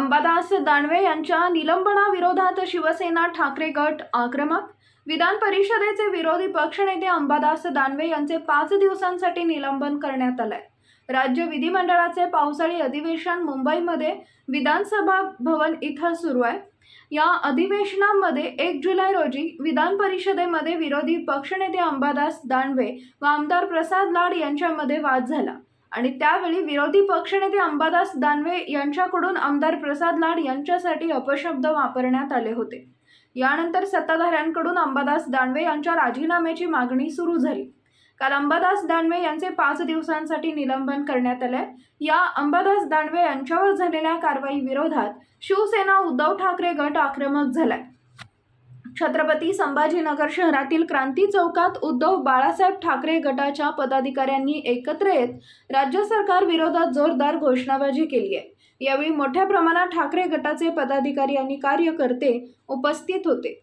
अंबादास दानवे यांच्या निलंबनाविरोधात शिवसेना ठाकरे गट आक्रमक. विधान परिषदेचे विरोधी पक्षनेते अंबादास दानवे यांचे पाच दिवसांसाठी निलंबन करण्यात आलंय. राज्य विधिमंडळाचे पावसाळी अधिवेशन मुंबईमध्ये विधानसभा भवन इथं सुरू आहे. या अधिवेशनामध्ये एक जुलै रोजी विधान परिषदेमध्ये विरोधी पक्षनेते अंबादास दानवे व आमदार प्रसाद लाड यांच्यामध्ये वाद झाला. आणि त्यावेळी विरोधी पक्षनेते अंबादास दानवे यांच्याकडून आमदार प्रसाद लाड यांच्यासाठी अपशब्द वापरण्यात आले होते. यानंतर सत्ताधाऱ्यांकडून अंबादास दानवे यांच्या राजीनाम्याची मागणी सुरू झाली. काल अंबादास दानवे यांचे पाच दिवसांसाठी निलंबन करण्यात आले या अंबादास दानवे यांच्यावर झालेल्या कारवाई विरोधात शिवसेना उद्धव ठाकरे गट आक्रमक झालाय. छत्रपती संभाजीनगर शहरातील क्रांती चौकात उद्धव बाळासाहेब ठाकरे गटाच्या पदाधिकाऱ्यांनी एकत्र येत राज्य सरकार विरोधात जोरदार घोषणाबाजी केली आहे. यावेळी मोठ्या प्रमाणात ठाकरे गटाचे पदाधिकारी आणि कार्यकर्ते उपस्थित होते.